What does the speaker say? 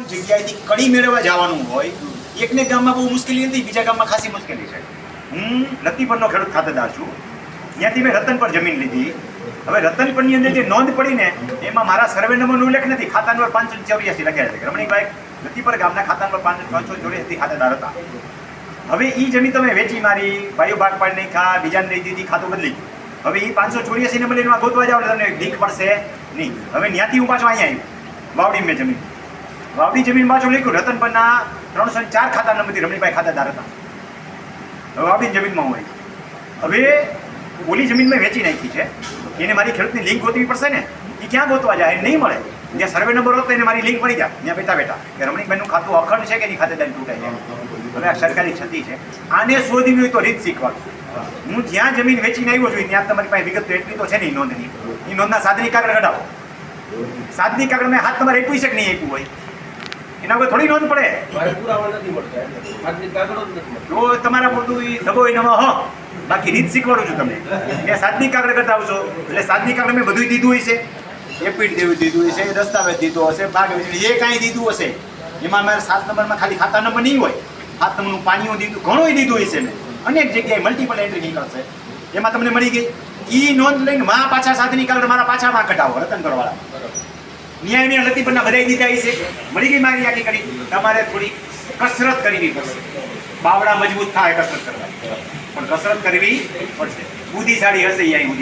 જગ્યાએથી કડી મેળવવા જવાનું હોય, એકને ગામમાં બહુ મુશ્કેલી નથી બીજા ગામમાં ખાસી મુશ્કેલી છે. હું રતિપરનો ખેડૂત ખાતેદાર છું. ત્યાંથી મેં રતન પર જમીન લીધી. હવે રતનપણની અંદર જે નોંધ પડી ને, એમાં મારા સર્વે નંબરનો ઉલ્લેખ નથી. ખાતા નંબર પાંચસો ચોર્યાસી લખ્યા છે. રમણીભાઈ રતિપર ગામના ખાતા નંબર પાંચસો પાંચસો ચોર્યાસી ખાતેદાર હતા. હવે એ જમીન તમે વેચી મારી ભાઈઓ ભાગ પાડી નહીં ખા બીજાને દઈ દીધી, ખાતું બદલી હવે એ પાંચસો ચોર્યાસી નંબર લઈને ગોતવા જાવ તમને ઢીક પડશે. નહીં. હવે ત્યાંથી હું પાછો અહીંયા આવ્યું. વાવડી મેં જમીન. વાવડી જમીન પાછું લખ્યું રતનપરના ત્રણસો ચાર ખાતા નંબરથી રમણીભાઈ ખાતાદાર હતા. હવે વાવડી જમીનમાં હોય. હવે ઓલી જમીન મેં વેચી નાખી છે. એને મારી ખેડૂતની લિંક ગોતવી પડશે ને એ ક્યાં ગોતવા જાય? નહીં મળે. જ્યાં સર્વે નંબર હોત એને મારી લિંક મળી જાય. ત્યાં બેઠા બેઠા. કે રમણીકભાઈનું ખાતું અખંડ છે કે એની ખાતેદારી તૂટાઈ જાય હવે આ સરકારી ક્ષતિ છે. આને શોધવી હોય તો રીત શીખવા હું જ્યાં જમીન વેચીને આવ્યો છું, ત્યાં તમારી પાસે વિગત એટલી તો છે નહીં નોંધની. એ નોંધના સાધની કાગળ કઢાવો. સાધની કાગળ મેં હાથ તમારે આપ્યું છે કે નહીં આપ્યું હોય? એના કોઈ થોડી નોંધ પડે? જ તમારા પૂરતું એ ધગો નમો હો. બાકી રીત શીખવાડું છું તમને. મેં સાતની કાગળ કરતા આવશો એટલે સાતની કાગળ મેં બધું દીધું હશે. એપીટ દેવું દીધું હશે દસ્તાવેજ દીધો હશે ભાગ એ જે કાંઈ દીધું હશે. એમાં મારે સાત નંબરમાં ખાલી ખાતા નંબર નહીં હોય. સાત નંબરનું પાણીઓ દીધું ઘણું દીધું હશે મેં. અનેક જગ્યાએ મલ્ટિપલ એન્ટ્રી નીકળશે. એમાં તમને મળી ગઈ. ઈ નોંધ લઈને મા પાછા સાતની કાગળ મારા પાછા માં કઢાવો રતન કરવાળા ન્યાય મેં લતી પરના બધાઈ દીધા છે. મળી ગઈ મારી આખી કરી તમારે થોડી કસરત કરવી પડશે. બાવડા મજબૂત થાય કસરત કરવા. પણ કસરત કરવી પડશે. બુદ્ધિશાળી હશે અહીંયા બુદ્ધિ